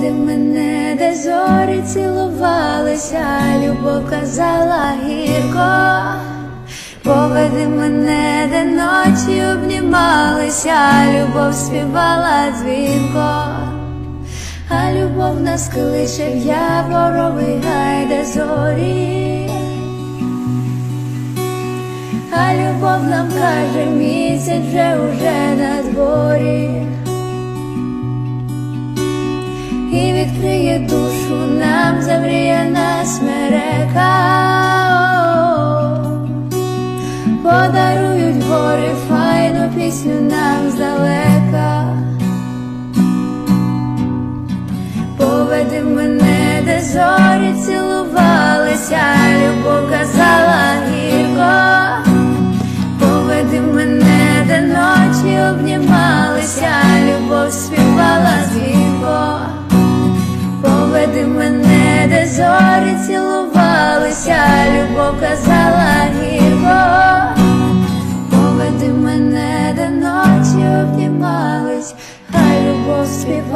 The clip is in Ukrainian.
Поведи мене, де зорі цілувалися, любов казала гірко. Поведи мене, де ночі обнімалися, любов співала дзвінко, а любов нас кличе в яворовий гай, де зорі, а любов нам каже, місяць вже уже відкриє душу нам замріяна смерека. Подарують гори файну пісню нам здалека. Поведи мене, де зорі цілувалися, любов казала гірко. Поведи мене, де ночі обнімалися, любов співала Поведи мене, де зорі цілувалися, любов казала гірко. Поведи мене, де ночі обнімались, хай любов співала.